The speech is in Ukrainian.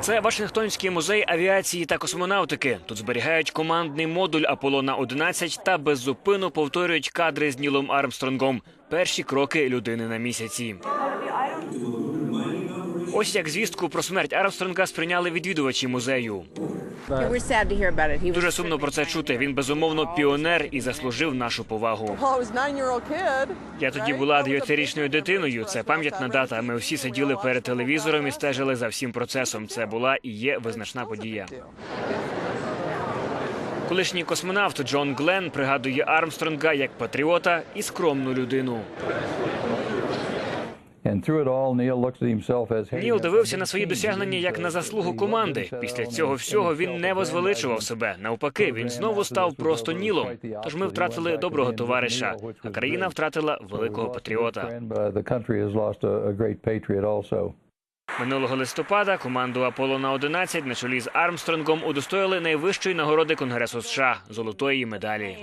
Це Вашингтонський музей авіації та космонавтики. Тут зберігають командний модуль Аполлона 11 та беззупину повторюють кадри з Нілом Армстронгом. Перші кроки людини на місяці. Ось як звістку про смерть Армстронга сприйняли відвідувачі музею. Дуже сумно про це чути. Він безумовно піонер і заслужив нашу повагу. Я тоді була дев'ятирічною дитиною. Це пам'ятна дата. Ми всі сиділи перед телевізором і стежили за всім процесом. Це була і є визначна подія. Колишній космонавт Джон Гленн пригадує Армстронга як патріота і скромну людину. Ніл дивився на свої досягнення як на заслугу команди. Після цього всього він не возвеличував себе. Навпаки, він знову став просто Нілом. Тож ми втратили доброго товариша, а країна втратила великого патріота. Минулого листопада команду Аполлона 11 на чолі з Армстронгом удостоїли найвищої нагороди Конгресу США золотої медалі.